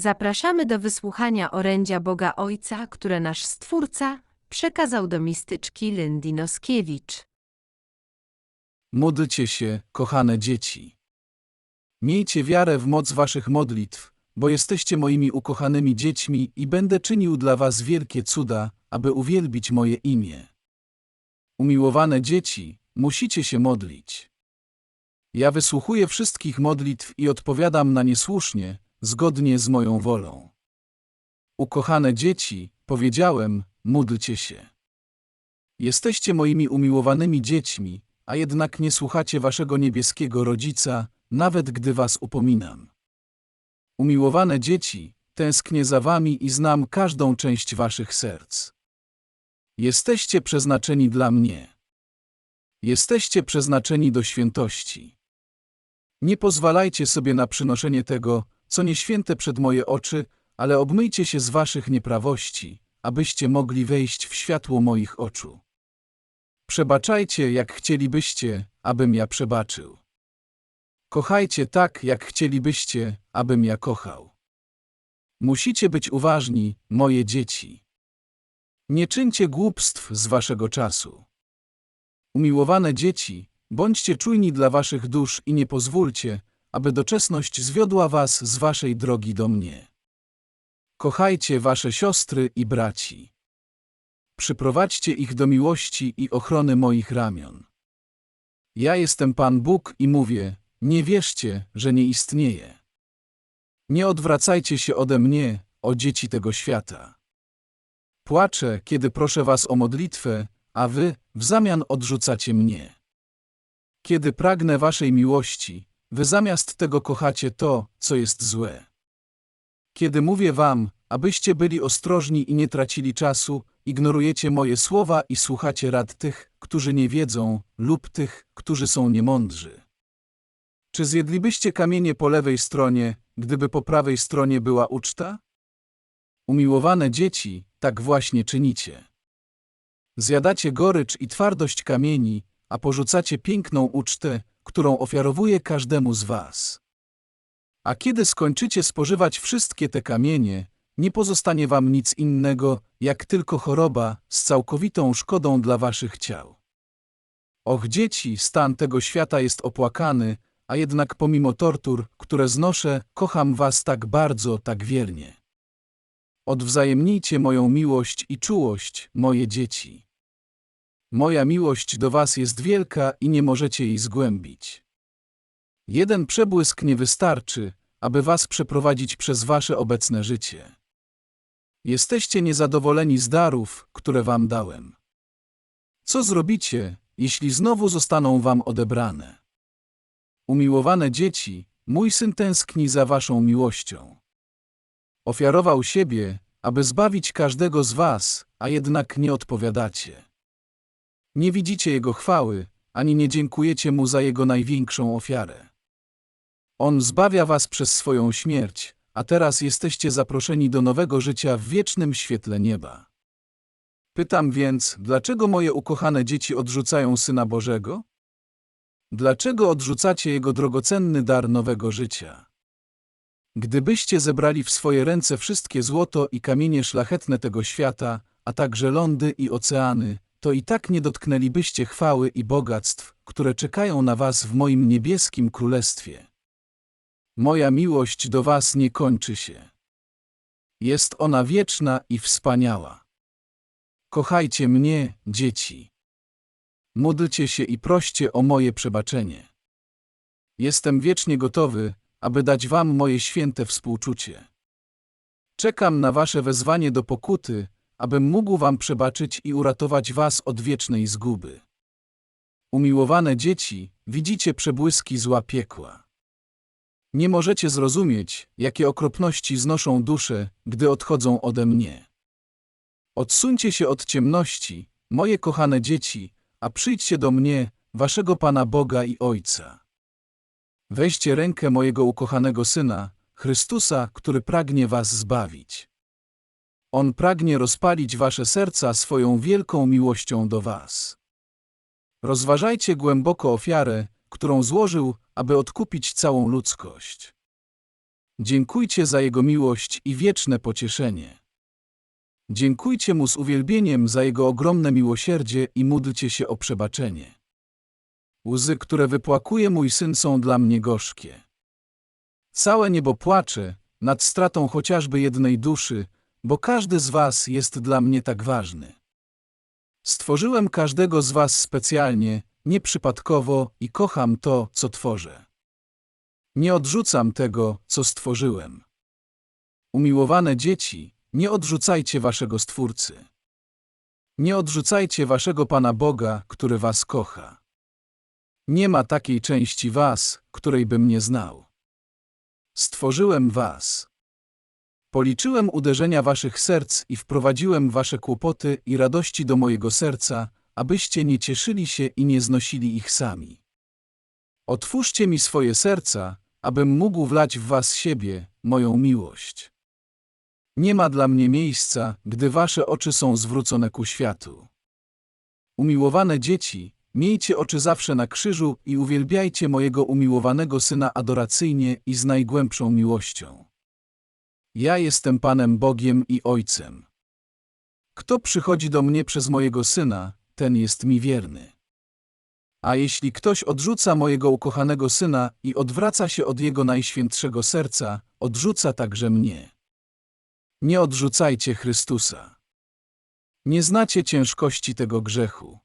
Zapraszamy do wysłuchania orędzia Boga Ojca, które nasz Stwórca przekazał do mistyczki Lindy Noskiewicz. Módlcie się, kochane dzieci. Miejcie wiarę w moc waszych modlitw, bo jesteście moimi ukochanymi dziećmi i będę czynił dla was wielkie cuda, aby uwielbić moje imię. Umiłowane dzieci, musicie się modlić. Ja wysłuchuję wszystkich modlitw i odpowiadam na nie słusznie, zgodnie z moją wolą. Ukochane dzieci, powiedziałem, módlcie się. Jesteście moimi umiłowanymi dziećmi, a jednak nie słuchacie waszego niebieskiego rodzica, nawet gdy was upominam. Umiłowane dzieci, tęsknię za wami i znam każdą część waszych serc. Jesteście przeznaczeni dla mnie. Jesteście przeznaczeni do świętości. Nie pozwalajcie sobie na przynoszenie tego, co nieświęte przed moje oczy, ale obmyjcie się z waszych nieprawości, abyście mogli wejść w światło moich oczu. Przebaczajcie, jak chcielibyście, abym ja przebaczył. Kochajcie tak, jak chcielibyście, abym ja kochał. Musicie być uważni, moje dzieci. Nie czyńcie głupstw z waszego czasu. Umiłowane dzieci, bądźcie czujni dla waszych dusz i nie pozwólcie, aby doczesność zwiodła was z waszej drogi do mnie. Kochajcie wasze siostry i braci. Przyprowadźcie ich do miłości i ochrony moich ramion. Ja jestem Pan Bóg i mówię, nie wierzcie, że nie istnieje. Nie odwracajcie się ode mnie, o dzieci tego świata. Płaczę, kiedy proszę was o modlitwę, a wy w zamian odrzucacie mnie. Kiedy pragnę waszej miłości, wy zamiast tego kochacie to, co jest złe. Kiedy mówię wam, abyście byli ostrożni i nie tracili czasu, ignorujecie moje słowa i słuchacie rad tych, którzy nie wiedzą, lub tych, którzy są niemądrzy. Czy zjedlibyście kamienie po lewej stronie, gdyby po prawej stronie była uczta? Umiłowane dzieci, tak właśnie czynicie. Zjadacie gorycz i twardość kamieni, a porzucacie piękną ucztę, którą ofiarowuję każdemu z was. A kiedy skończycie spożywać wszystkie te kamienie, nie pozostanie wam nic innego, jak tylko choroba z całkowitą szkodą dla waszych ciał. Och dzieci, stan tego świata jest opłakany, a jednak pomimo tortur, które znoszę, kocham was tak bardzo, tak wiernie. Odwzajemnijcie moją miłość i czułość, moje dzieci. Moja miłość do was jest wielka i nie możecie jej zgłębić. Jeden przebłysk nie wystarczy, aby was przeprowadzić przez wasze obecne życie. Jesteście niezadowoleni z darów, które wam dałem. Co zrobicie, jeśli znowu zostaną wam odebrane? Umiłowane dzieci, mój syn tęskni za waszą miłością. Ofiarował siebie, aby zbawić każdego z was, a jednak nie odpowiadacie. Nie widzicie jego chwały, ani nie dziękujecie mu za jego największą ofiarę. On zbawia was przez swoją śmierć, a teraz jesteście zaproszeni do nowego życia w wiecznym świetle nieba. Pytam więc, dlaczego moje ukochane dzieci odrzucają Syna Bożego? Dlaczego odrzucacie Jego drogocenny dar nowego życia? Gdybyście zebrali w swoje ręce wszystkie złoto i kamienie szlachetne tego świata, a także lądy i oceany, to i tak nie dotknęlibyście chwały i bogactw, które czekają na was w moim niebieskim królestwie. Moja miłość do was nie kończy się. Jest ona wieczna i wspaniała. Kochajcie mnie, dzieci. Módlcie się i proście o moje przebaczenie. Jestem wiecznie gotowy, aby dać wam moje święte współczucie. Czekam na wasze wezwanie do pokuty, abym mógł wam przebaczyć i uratować was od wiecznej zguby. Umiłowane dzieci, widzicie przebłyski zła piekła. Nie możecie zrozumieć, jakie okropności znoszą dusze, gdy odchodzą ode mnie. Odsuńcie się od ciemności, moje kochane dzieci, a przyjdźcie do mnie, waszego Pana Boga i Ojca. Weźcie rękę mojego ukochanego Syna, Chrystusa, który pragnie was zbawić. On pragnie rozpalić wasze serca swoją wielką miłością do was. Rozważajcie głęboko ofiarę, którą złożył, aby odkupić całą ludzkość. Dziękujcie za Jego miłość i wieczne pocieszenie. Dziękujcie Mu z uwielbieniem za Jego ogromne miłosierdzie i módlcie się o przebaczenie. Łzy, które wypłakuje mój syn, są dla mnie gorzkie. Całe niebo płacze nad stratą chociażby jednej duszy, bo każdy z was jest dla mnie tak ważny. Stworzyłem każdego z was specjalnie, nieprzypadkowo i kocham to, co tworzę. Nie odrzucam tego, co stworzyłem. Umiłowane dzieci, nie odrzucajcie waszego Stwórcy. Nie odrzucajcie waszego Pana Boga, który was kocha. Nie ma takiej części was, której bym nie znał. Stworzyłem was. Policzyłem uderzenia waszych serc i wprowadziłem wasze kłopoty i radości do mojego serca, abyście nie cieszyli się i nie znosili ich sami. Otwórzcie mi swoje serca, abym mógł wlać w was siebie, moją miłość. Nie ma dla mnie miejsca, gdy wasze oczy są zwrócone ku światu. Umiłowane dzieci, miejcie oczy zawsze na krzyżu i uwielbiajcie mojego umiłowanego Syna adoracyjnie i z najgłębszą miłością. Ja jestem Panem Bogiem i Ojcem. Kto przychodzi do mnie przez mojego Syna, ten jest mi wierny. A jeśli ktoś odrzuca mojego ukochanego Syna i odwraca się od Jego najświętszego serca, odrzuca także mnie. Nie odrzucajcie Chrystusa. Nie znacie ciężkości tego grzechu.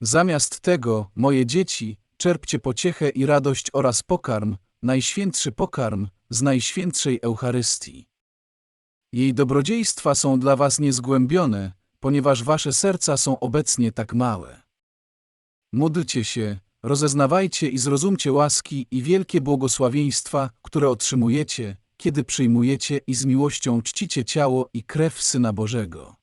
Zamiast tego, moje dzieci, czerpcie pociechę i radość oraz pokarm, najświętszy pokarm, z najświętszej Eucharystii. Jej dobrodziejstwa są dla was niezgłębione, ponieważ wasze serca są obecnie tak małe. Módlcie się, rozeznawajcie i zrozumcie łaski i wielkie błogosławieństwa, które otrzymujecie, kiedy przyjmujecie i z miłością czcicie ciało i krew Syna Bożego.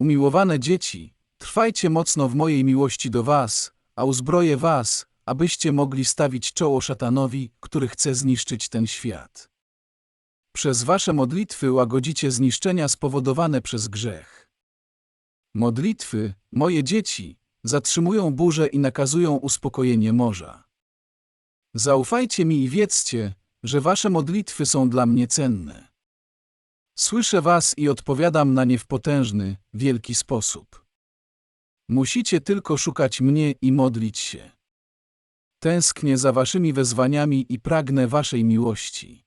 Umiłowane dzieci, trwajcie mocno w mojej miłości do was, a uzbroję was, abyście mogli stawić czoło szatanowi, który chce zniszczyć ten świat. Przez wasze modlitwy łagodzicie zniszczenia spowodowane przez grzech. Modlitwy, moje dzieci, zatrzymują burzę i nakazują uspokojenie morza. Zaufajcie mi i wiedzcie, że wasze modlitwy są dla mnie cenne. Słyszę was i odpowiadam na nie w potężny, wielki sposób. Musicie tylko szukać mnie i modlić się. Tęsknię za waszymi wezwaniami i pragnę waszej miłości.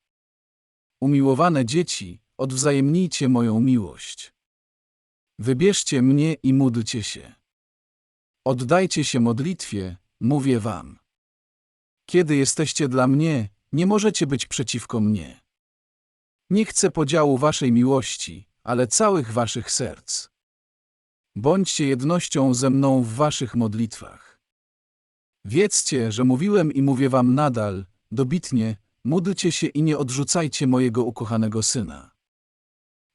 Umiłowane dzieci, odwzajemnijcie moją miłość. Wybierzcie mnie i módlcie się. Oddajcie się modlitwie, mówię wam. Kiedy jesteście dla mnie, nie możecie być przeciwko mnie. Nie chcę podziału waszej miłości, ale całych waszych serc. Bądźcie jednością ze mną w waszych modlitwach. Wiedzcie, że mówiłem i mówię wam nadal, dobitnie, módlcie się i nie odrzucajcie mojego ukochanego syna.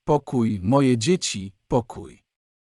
Pokój, moje dzieci, pokój.